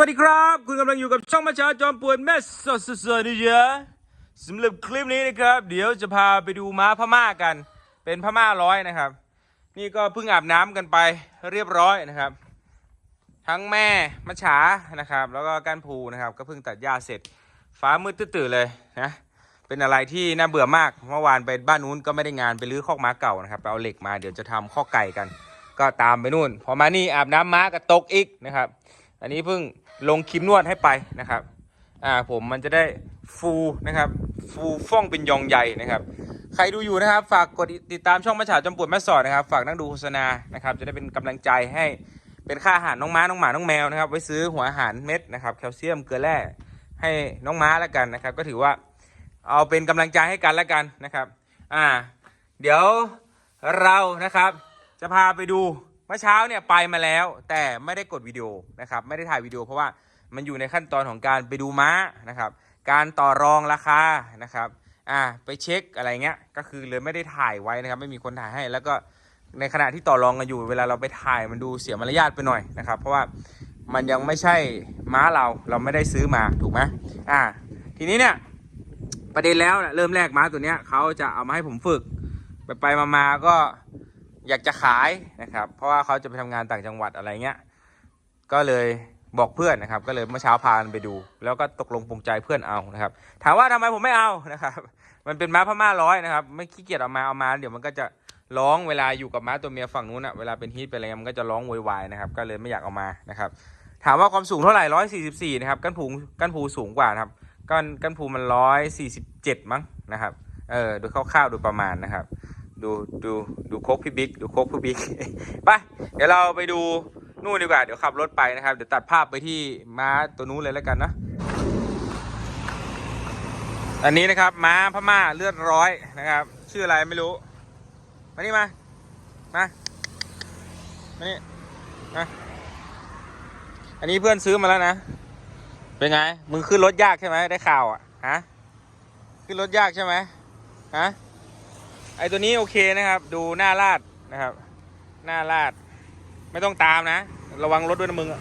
วัสดีครับ คุณกำลังอยู่กับช่องมาชาจอมป่วนแม่สดสดๆนะจ๊ะสำหรับคลิปนี้นะครับ เดี๋ยวจะพาไปดูม้าพม่ากัน เป็นพม่าร้อยนะครับ นี่ก็เพิ่งอาบน้ำกันไปเรียบร้อยนะครับ ทั้งแม่มัจฉานะครับ แล้วก็ก้านภูนะครับ ก็เพิ่งตัดหญ้าเสร็จ ฟ้ามืดตื่นเลยนะเป็นอะไรที่น่าเบื่อมากเมื่อวานไปบ้านนู้นก็ไม่ได้งานไปรื้อคอกม้าเก่านะครับไปเอาเหล็กมาเดี๋ยวจะทำข้อไก่กัน ก็ตามไปนู่น พอมานี่อาบน้ำม้าก็ตกอีกนะครับ อันนี้เพิ่ง ลงครีมนวดให้ไปนะครับ อ่าผมมันจะได้ฟูนะครับ ฟูฟ่องเป็นยองใหญ่นะครับ ใครดูอยู่นะครับ ฝากกดติดตามช่องมาฉาจำปวดแม่สอดนะครับ ฝากนั่งดูโฆษณานะครับ จะได้เป็นกำลังใจให้เป็นค่าอาหารน้องม้าน้องหมาน้องแมวนะครับ ไว้ซื้อหัวอาหารเม็ดนะครับแคลเซียมเกลือแร่ให้น้องม้าแล้วกันนะครับ ก็ถือว่าเอาเป็นกำลังใจให้กันแล้วกันนะครับ อ่า เดี๋ยวเรานะครับ จะพาไปดู เมื่อเช้าเนี่ยไปมาแล้ว แต่ไม่ได้กดวิดีโอนะครับไม่ได้ถ่ายวิดีโอเพราะว่ามันอยู่ในขั้นตอนของการไปดูม้านะครับ การต่อรองราคานะครับอ่าไปเช็คอะไรเงี้ยก็คือเลยไม่ได้ถ่ายไว้นะครับ ไม่มีคนถ่ายให้ แล้วก็ในขณะที่ต่อรองกันอยู่ เวลาเราไปถ่ายมันดูเสียมารยาทไปหน่อยนะครับ เพราะว่ามันยังไม่ใช่ม้าเราเราไม่ได้ซื้อมาถูกไหมอ่าทีนี้เนี่ยประเด็นแล้วเนี่ยเริ่มแรกม้าตัวเนี้ยเขาจะเอามาให้ผมฝึก ไปไปมามาก็ อยากจะขายนะครับ เพราะว่าเขาจะไปทำงานต่างจังหวัดอะไรเงี้ยก็เลยบอกเพื่อนนะครับ ก็เลยเมื่อเช้าพานไปดู แล้วก็ตกลงปรงใจเพื่อนเอานะครับ ถามว่าทำไมผมไม่เอานะครับ มันเป็นม้าพม่าร้อยนะครับ ไม่ขี้เกียจเอามาเอามาเดี๋ยวมันก็จะร้องเวลาอยู่กับม้าตัวเมียฝั่งนู้นอะเวลาเป็นฮีทเป็นอะไรมันก็จะร้องโวยวายนะครับ ก็เลยไม่อยากเอามานะครับ ถามว่าความสูงเท่าไหร่ร้อยสี่สิบสี่นะครับก้านผูก้านผูสูงกว่านะครับก้านก้านผูมันร้อยสี่สิบเจ็ดมั้งนะครับเออโดูคร่าวๆโดูประมาณนะครับ ดูดูดูโคกพี่บิ๊กดูโคกพี่บิ๊กไปเดี๋ยวเราไปดูนู่นดีกว่า เดี๋ยวขับรถไปนะครับ เดี๋ยวตัดภาพไปที่ม้าตัวนู้นเลยแล้วกันนะอันนี้นะครับ ม้าพม่าเลือดร้อยนะครับ ชื่ออะไรไม่รู้ มานี่มา มา มานี่มาอันนี้เพื่อนซื้อมาแล้วนะ เป็นไง มึงขึ้นรถยากใช่ไหมได้ข่าวอะ ฮะ ขึ้นรถยากใช่ไหมฮะ ไอตัวนี้โอเคนะครับ ดูหน้าลาดนะครับ หน้าลาด ไม่ต้องตามนะ ระวังรถด้วยนะมึงอะ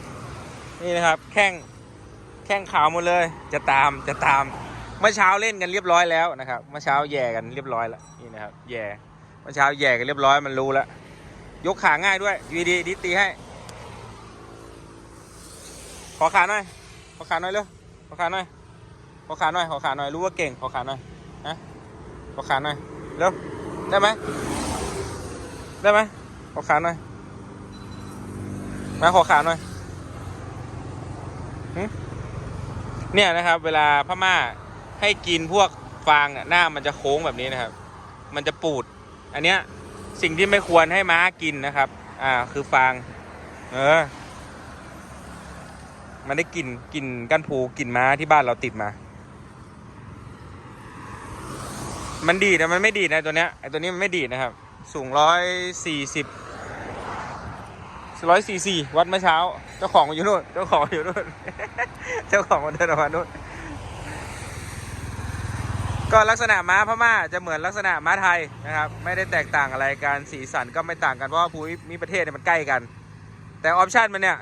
นี่นะครับ แข้งแข้งขาวหมดเลย จะตามจะตาม เมื่อเช้าเล่นกันเรียบร้อยแล้วนะครับ เมื่อเช้าแย่กันเรียบร้อยแล้วนี่นะครับ แย่เมื่อเช้าแย่กันเรียบร้อยมันรู้แล้วยกขาง่ายด้วยวีดีดิตีให้ ขอขาหน่อย ขอขาหน่อยเร็วขอขาหน่อย ขอขาหน่อย ขอขาหน่อย รู้ว่าเก่ง ขอขาหน่อยฮะขอขาหน่อย เร็ว ได้ไหมได้ไหมขอขาหน่อยมาขอขาหน่อยเนี่ยนะครับ เวลาพม่าให้กินพวกฟางเนี่ยหน้ามันจะโค้งแบบนี้นะครับ มันจะปูด อันเนี้ยสิ่งที่ไม่ควรให้ม้ากินนะครับ อ่า คือฟาง เออ มันได้กลิ่นกลิ่นก้านผูกลิ่นม้าที่บ้านเราติดมา มันดีดนะมันไม่ดีนะตัวเนี้ยไอตัวนี้มันไม่ดีนะครับ สูงร้อยสี่สิบร้อยสี่สี่วัดเมื่อเช้า เจ้าของอยู่นู่นเจ้าของอยู่นู่นเจ้าของมันเดินออกมานู่นก็ลักษณะม้าพม่าจะเหมือนลักษณะม้าไทยนะครับ ไม่ได้แตกต่างอะไรกันสีสันก็ไม่ต่างกันเพราะว่าภูมิประเทศเนี่ยมันใกล้กัน แต่ออปชันมันเนี่ย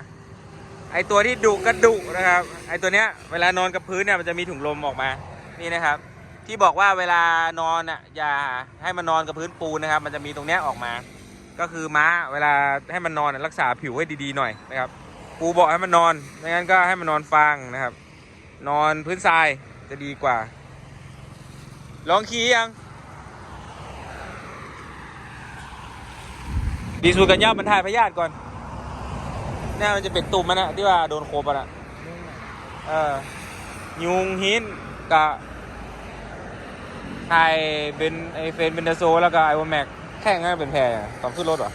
ไอตัวที่ดุก็ดุนะครับไอตัวเนี้ยเวลานอนกับพื้นเนี่ยมันจะมีถุงลมออกมานี่นะครับ ที่บอกว่าเวลานอนอะอย่าให้มันนอนกับพื้นปูนนะครับ มันจะมีตรงเนี้ยออกมา ก็คือม้าเวลาให้มันนอนอะรักษาผิวให้ดีๆหน่อยนะครับ ปูบอกให้มันนอนไม่งั้นก็ให้มันนอนฟางนะครับ นอนพื้นทรายจะดีกว่า ลองขี่ยังดีสูกันย่ามันถ่ายพยาธิก่อนหน้ามันจะเป็นตุ่มมันอะที่ว่าโดนโคบมันอะเออยุงหินกะ ไทยเป็นไอเฟนเป็นเดโซ แล้วก็ไอวอแม็กแข่งกันเป็นแพรอะตอนขึ้นรถเหรอ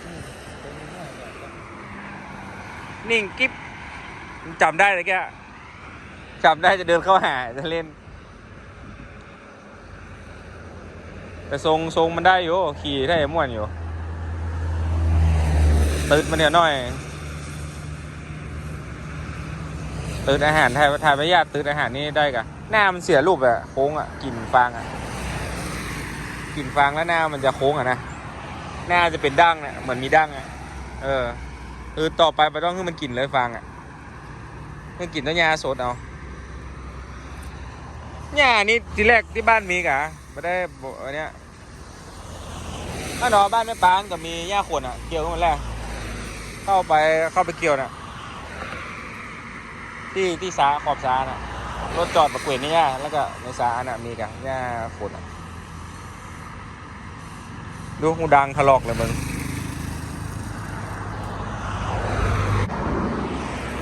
นิ่งกิ๊บจำได้เลยแกจำได้จะเดินเข้าหาจะเล่น แต่ทรงทรงมันได้อยู่ ขี่ได้ม่วนอยู่ตืดมันเดี๋ยวหน่อยตืดอาหารถ่ายถ่ายไปญาติตืดอาหารนี่ได้กะหน้ามันเสียรูปอะโค้งอะกลิ่นฟางอะ กลิ่นฟางแล้วหน้ามันจะโค้งอะนะหน้าจะเป็นดั้งเนี่ยเหมือนมีดั้งอะเออคือต่อไปมันต้องให้มันกลิ่นเลยฟางอะเพิ่งกินต้นยาสดเอาหญ้านี่ทีแรกที่บ้านมีกะไม่ได้อันเนี้ยถ้าหนอบ้านแม่ปานก็มีหญ้าขวดอะ เกี่ยวกันมดแล้วเข้าไปเข้าไปเกี่ยวน่ะ ที่ที่สาขอบสาน่ะรถจอดประเกวนนี่หญ้าแล้วก็ในสาน่ะมีกะหญ้าขวดอะ ดูหูดังถลอกเลยมึง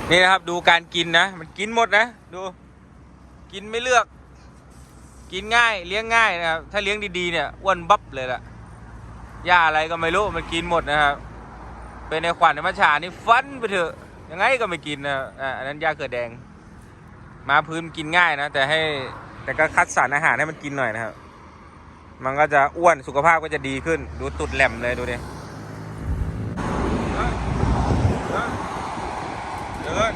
นี่นะครับดูการกินนะ มันกินหมดนะ ดู กินไม่เลือก กินง่ายเลี้ยงง่ายนะครับ ถ้าเลี้ยงดีๆเนี่ยอ้วนบับเลยล่ะหญ้าอะไรก็ไม่รู้มันกินหมดนะครับ เป็นในขวัญในมัชชานี่ฟันไปเถอะยังไงก็ไม่กินนะอ่าอันนั้นหญ้าเกิดแดง มาพื้นกินง่ายนะ แต่ให้แต่ก็คัดสรรอาหารให้มันกินหน่อยนะครับ มันก็จะอ้วนสุขภาพก็จะดีขึ้น ดูตุดแหลมเลยดูดิเดิน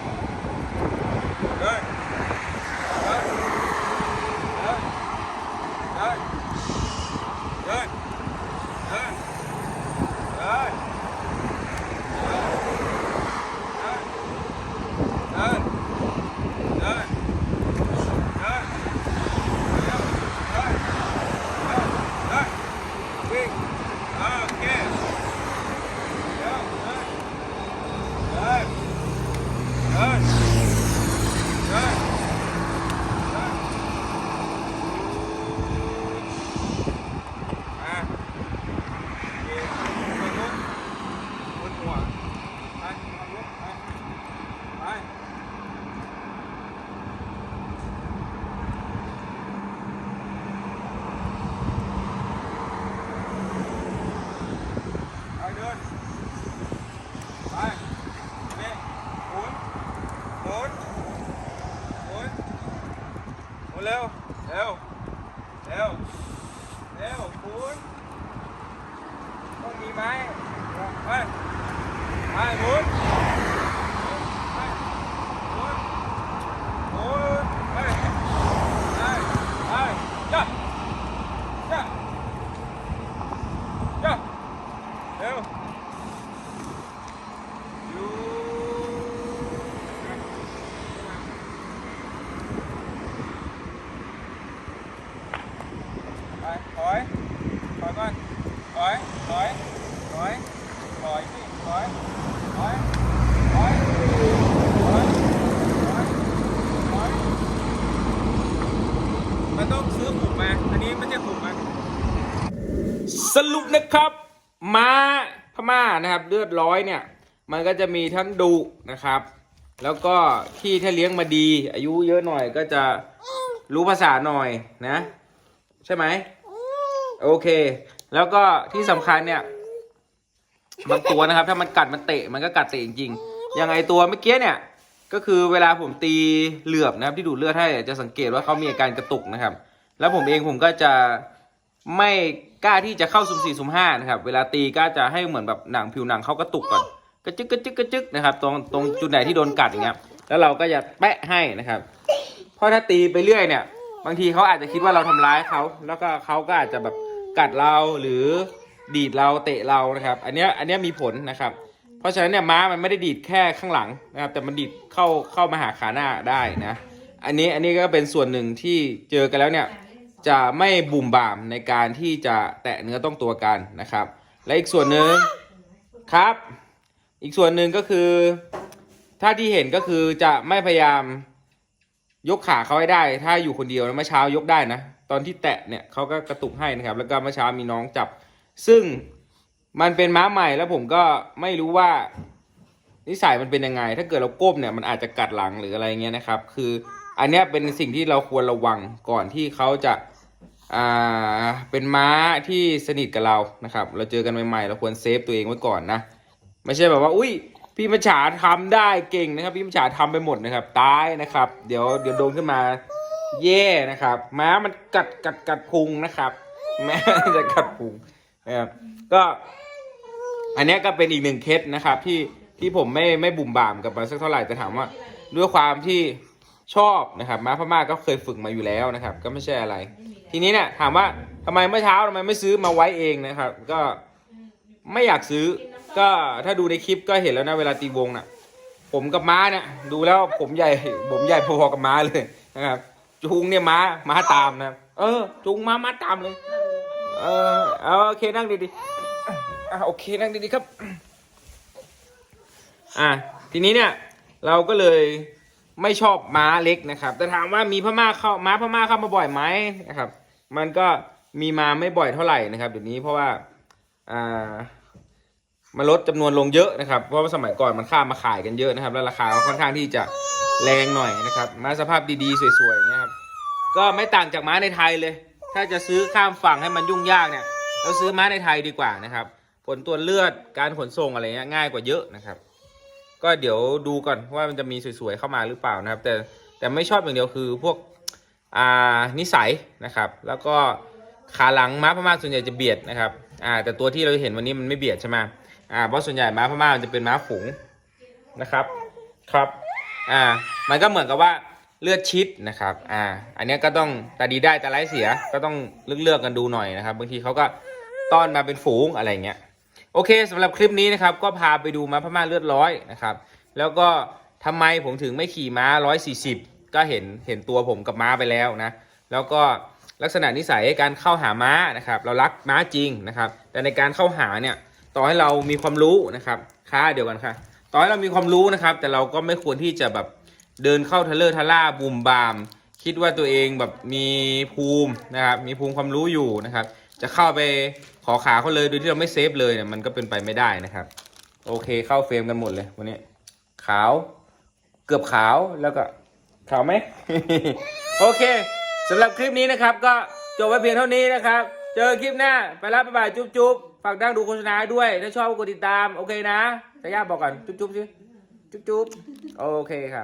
เร็ว เร็ว เร็ว เร็วคุณต้องมีไหมไปไปหมุนไปหมุนหมุนไปไปไปจ้ะจ้ะจ้ะเร็ว อยู่ไปถอยถอยก่อนถอยถอยถอยถอยสิถอยถอยถอยถอยถอยถอยมันต้อง ซื้อหมูมาอันนี้ไม่ใช่หมูมสรุปนะครับม้าพม่านะครับเลือดร้อยเนี่ย มันก็จะมีทั้งดุนะครับ แล้วก็ที่ถ้าเลี้ยงมาดี อายุเยอะหน่อยก็จะรู้ภาษาหน่อยนะ ใช่ไหมโอเค แล้วก็ที่สำคัญเนี่ยบางตัวนะครับ ถ้ามันกัดมันเตะมันก็กัดเตะจริงๆอย่างไอตัวเมื่อกี้เนี่ย ก็คือเวลาผมตีเหลือบนะครับที่ดูดเลือดให้จะสังเกตว่าเขามีอาการกระตุกนะครับ แล้วผมเองผมก็จะไม่กล้าที่จะเข้าสุ่มสี่สุ่มห้านะครับ เวลาตีก็จะให้เหมือนแบบหนังผิวหนังเขากระตุกก่อนกระจึกกระจึกกระจึกนะครับ ตรงตรงจุดไหนที่โดนกัดอย่างเงี้ยแล้วเราก็จะแปะให้นะครับเพราะถ้าตีไปเรื่อยเนี่ย บางทีเขาอาจจะคิดว่าเราทำร้ายเขาแล้วก็เขาก็อาจจะแบบกัดเราหรือดีดเราเตะเรานะครับ อันเนี้ยอันเนี้ยมีผลนะครับ เพราะฉะนั้นเนี่ยม้ามันไม่ได้ดีดแค่ข้างหลังนะครับ แต่มันดีดเข้าเข้ามาหาขาหน้าได้นะ อันนี้อันนี้ก็เป็นส่วนหนึ่งที่เจอกันแล้วเนี่ย จะไม่บุ่มบ่ามในการที่จะแตะเนื้อต้องตัวกันนะครับ และอีกส่วนหนึ่งครับ อีกส่วนหนึ่งก็คือ ถ้าที่เห็นก็คือจะไม่พยายามยกขาเขาให้ได้ ถ้าอยู่คนเดียวนะเมื่อเช้ายกได้นะ ตอนที่แตะเนี่ยเขาก็กระตุกให้นะครับ แล้วก็เมื่อเช้ามีน้องจับ ซึ่งมันเป็นม้าใหม่แล้วผมก็ไม่รู้ว่า นิสัยมันเป็นยังไง ถ้าเกิดเราก้มเนี่ยมันอาจจะกัดหลังหรืออะไรเงี้ยนะครับ คืออันนี้เป็นสิ่งที่เราควรระวังก่อนที่เขาจะ อ่าเป็นม้าที่สนิทกับเรานะครับ เราเจอกันใหม่ๆ เราควรเซฟตัวเองไว้ก่อนนะ ไม่ใช่แบบว่า อุ้ยพี่มัจฉาทำได้เก่งนะครับ พี่มัจฉาทำไปหมดนะครับ ตายนะครับ เดี๋ยวเดี๋ยวโดนขึ้นมาแย่นะครับ ม้ามันกัดกัดกัดพุงนะครับแม้จะกัดพุงนะครับก็อันนี้ก็เป็นอีกหนึ่งเคสนะครับ ที่ที่ผมไม่ไม่บุ่มบ่ามกับมันสักเท่าไหร่แต่ถามว่า ด้วยความที่ชอบนะครับ ม้าพม่าก็เคยฝึกมาอยู่แล้วนะครับ ก็ไม่ใช่อะไร ทีนี้เนี่ยถามว่าทำไมเมื่อเช้าทำไมไม่ซื้อมาไว้เองนะครับ ก็ไม่อยากซื้อ ก็ถ้าดูในคลิปก็เห็นแล้วนะเวลาตีวงน่ะ ผมกับม้าเนี่ย ดูแล้วผมใหญ่ผมใหญ่พอๆกับม้าเลยนะครับจูงเนี่ยม้าม้าตามนะเออจูงม้าม้าตามเลย เออเอาโอเคนั่งดีๆอะโอเคนั่งดีๆครับ อะทีนี้เนี่ย เราก็เลยไม่ชอบม้าเล็กนะครับ แต่ถามว่ามีพม่าเข้าม้าพม่าเข้ามาบ่อยไหมนะครับ มันก็มีมาไม่บ่อยเท่าไหร่นะครับเดี๋ยวนี้เพราะว่าอ่ามันลดจำนวนลงเยอะนะครับ เพราะว่าสมัยก่อนมันข้ามมาขายกันเยอะนะครับ แล้วราคาค่อนข้างที่จะแรงหน่อยนะครับม้าสภาพดีๆสวยๆเงี้ยครับก็ไม่ต่างจากม้าในไทยเลย ถ้าจะซื้อข้ามฝั่งให้มันยุ่งยากเนี่ยเราซื้อม้าในไทยดีกว่านะครับ ผลตรวเลือดการขนส่งอะไรเงี้ยง่ายกว่าเยอะนะครับ ก็เดี๋ยวดูก่อนว่ามันจะมีสวยๆเข้ามาหรือเปล่านะครับ แต่แต่ไม่ชอบอย่างเดียวคือพวก อ่านิสัยนะครับ แล้วก็ขาหลังม้าพม่าส่วนใหญ่จะเบียดนะครับอ่าแต่ตัวที่เราเห็นวันนี้มันไม่เบียดใช่ไหมอ่าเพราะส่วนใหญ่ม้าพม่ามันจะเป็นม้าฝูงนะครับครับอ่ามันก็เหมือนกับว่าเลือดชิดนะครับอ่าอันนี้ก็ต้องตาดีได้ตาร้ายเสียก็ต้องเลือกเลือกๆกันดูหน่อยนะครับบางทีเขาก็ต้อนมาเป็นฝูงอะไรเงี้ยโอเคสำหรับคลิปนี้นะครับก็พาไปดูม้าพม่าเลือดร้อยนะครับแล้วก็ทำไมผมถึงไม่ขี่ม้า 140 ก็เห็นเห็นตัวผมกับม้าไปแล้วนะ แล้วก็ลักษณะนิสัยการเข้าหาม้านะครับ เรารักม้าจริงนะครับ แต่ในการเข้าหาเนี่ยต่อให้เรามีความรู้นะครับค่าเดียวกันค่ะ ต่อให้เรามีความรู้นะครับ แต่เราก็ไม่ควรที่จะแบบเดินเข้าทะเลอร์ทะล่าบูมบาม คิดว่าตัวเองแบบมีภูมินะครับมีภูมิความรู้อยู่นะครับ จะเข้าไปขอขาเขาเลยโดยที่เราไม่เซฟเลยเนี่ยมันก็เป็นไปไม่ได้นะครับ โอเคเข้าเฟรมกันหมดเลยวันนี้ขาว เกือบขาวแล้วก็ ข่าวไหม โอเคสำหรับคลิปนี้นะครับ ก็จบไว้เพียงเท่านี้นะครับ เจอคลิปหน้า ไปแล้วบ๊ายบายจุ๊บจุ๊บฝากดังดูโฆษณาด้วย ถ้าชอบก็กดติดตาม โอเคนะแต่ย่าบอกก่อน จุ๊บจุ๊บสิ จุ๊บจุ๊บโอเคค่ะ